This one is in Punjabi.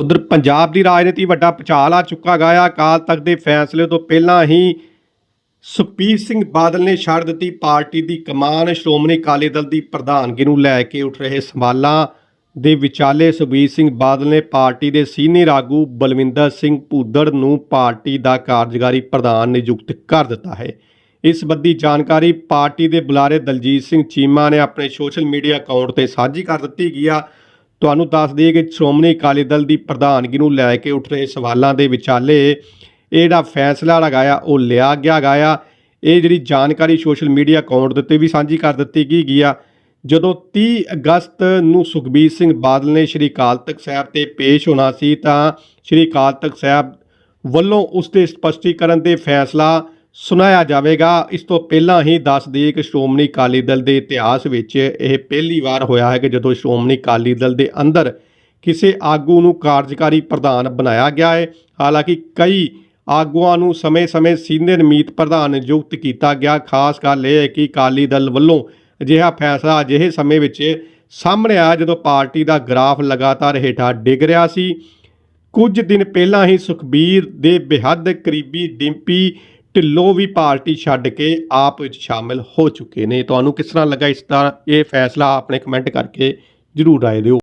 ਉਧਰ ਪੰਜਾਬ ਦੀ ਰਾਜਨੀਤੀ ਵੱਡਾ ਪਛਾਲ ਆ ਚੁੱਕਾ ਗਿਆ ਅਕਾਲ ਤਖਤ ਦੇ ਫੈਸਲੇ ਤੋਂ ਪਹਿਲਾਂ ਹੀ ਸੁਖਬੀਰ ਸਿੰਘ ਬਾਦਲ ਨੇ ਛੱਡ ਦਿੱਤੀ ਪਾਰਟੀ ਦੀ ਕਮਾਨ। ਸ਼੍ਰੋਮਣੀ ਅਕਾਲੀ ਦਲ ਦੀ ਪ੍ਰਧਾਨਗੀ ਨੂੰ ਲੈ ਕੇ ਉੱਠ ਰਹੇ ਸਵਾਲਾਂ ਦੇ ਵਿਚਾਲੇ ਸੁਖਬੀਰ ਸਿੰਘ ਬਾਦਲ ਨੇ ਪਾਰਟੀ ਦੇ ਸੀਨੀਅਰ ਆਗੂ ਬਲਵਿੰਦਰ ਸਿੰਘ ਭੂਦੜ ਨੂੰ ਪਾਰਟੀ ਦਾ ਕਾਰਜਕਾਰੀ ਪ੍ਰਧਾਨ ਨਿਯੁਕਤ ਕਰ ਦਿੱਤਾ ਹੈ। ਇਸ ਸੰਬੰਧੀ ਜਾਣਕਾਰੀ ਪਾਰਟੀ ਦੇ ਬੁਲਾਰੇ ਦਲਜੀਤ ਸਿੰਘ ਚੀਮਾ ਨੇ ਆਪਣੇ ਸੋਸ਼ਲ ਮੀਡੀਆ ਅਕਾਊਂਟ ਤੇ ਸਾਂਝੀ ਕਰ ਦਿੱਤੀ ਗਈ ਆ। ਤੁਹਾਨੂੰ ਦੱਸ ਦਈਏ ਕਿ ਸ਼੍ਰੋਮਣੀ ਅਕਾਲੀ ਦਲ ਦੀ ਪ੍ਰਧਾਨਗੀ ਨੂੰ ਲੈ ਕੇ ਉੱਠ ਰਹੇ ਸਵਾਲਾਂ ਦੇ ਵਿਚਾਲੇ ਇਹ ਜਿਹੜਾ ਫੈਸਲਾ ਲਗਾਇਆ ਉਹ ਲਿਆ ਗਿਆ ਗਿਆ ਇਹ ਜਿਹੜੀ ਜਾਣਕਾਰੀ ਸੋਸ਼ਲ ਮੀਡੀਆ ਅਕਾਊਂਟ ਦੇ ਉੱਤੇ ਵੀ ਸਾਂਝੀ ਕਰ ਦਿੱਤੀ ਗਈ ਗਈ ਆ। ਜਦੋਂ 30 ਅਗਸਤ ਨੂੰ ਸੁਖਬੀਰ ਸਿੰਘ ਬਾਦਲ ਨੇ ਸ਼੍ਰੀ ਅਕਾਲ ਤਖਤ ਸਾਹਿਬ ਤੇ ਪੇਸ਼ ਹੋਣਾ ਸੀ ਤਾਂ ਸ਼੍ਰੀ ਅਕਾਲ ਤਖਤ ਸਾਹਿਬ ਵੱਲੋਂ ਉਸ ਦੇ ਸਪਸ਼ਟੀਕਰਨ ਤੇ ਫੈਸਲਾ ਸੁਣਾਇਆ ਜਾਵੇਗਾ। ਇਸ ਤੋਂ ਪਹਿਲਾਂ ਹੀ ਦੱਸ ਦਈਏ ਕਿ ਸ਼੍ਰੋਮਣੀ ਅਕਾਲੀ ਦਲ ਦੇ ਇਤਿਹਾਸ ਵਿੱਚ ਇਹ ਪਹਿਲੀ ਵਾਰ ਹੋਇਆ ਹੈ ਕਿ ਜਦੋਂ ਸ਼੍ਰੋਮਣੀ ਅਕਾਲੀ ਦਲ ਦੇ ਅੰਦਰ ਕਿਸੇ ਆਗੂ ਨੂੰ ਕਾਰਜਕਾਰੀ ਪ੍ਰਧਾਨ ਬਣਾਇਆ ਗਿਆ ਹੈ। ਹਾਲਾਂਕਿ ਕਈ ਆਗੂਆਂ ਨੂੰ ਸਮੇਂ-ਸਮੇਂ ਸੀਨੀਅਰ ਮੀਤ ਪ੍ਰਧਾਨ ਨਿਯੁਕਤ ਕੀਤਾ ਗਿਆ। ਖਾਸ ਗੱਲ ਇਹ ਹੈ ਕਿ ਅਕਾਲੀ ਦਲ ਵੱਲੋਂ ਅਜਿਹਾ ਫੈਸਲਾ ਅਜਿਹੇ ਸਮੇਂ ਵਿੱਚ ਸਾਹਮਣੇ ਆਇਆ ਜਦੋਂ ਪਾਰਟੀ ਦਾ ਗ੍ਰਾਫ ਲਗਾਤਾਰ ਹੇਠਾਂ ਡਿੱਗ ਰਿਹਾ ਸੀ। ਕੁਝ ਦਿਨ ਪਹਿਲਾਂ ਹੀ ਸੁਖਬੀਰ ਦੇ ਬੇਹੱਦ ਕਰੀਬੀ ਡਿੰਪੀ ਢਿੱਲੋਂ ਵੀ ਪਾਰਟੀ ਛੱਡ ਕੇ ਆਪ ਵਿੱਚ ਸ਼ਾਮਿਲ ਹੋ ਚੁੱਕੇ ਨੇ। ਤੁਹਾਨੂੰ ਕਿਸ ਤਰ੍ਹਾਂ ਲੱਗਾ ਇਸ ਦਾ ਇਹ ਫੈਸਲਾ? ਆਪਣੇ ਕਮੈਂਟ ਕਰਕੇ ਜਰੂਰ ਰਾਏ ਦਿਓ।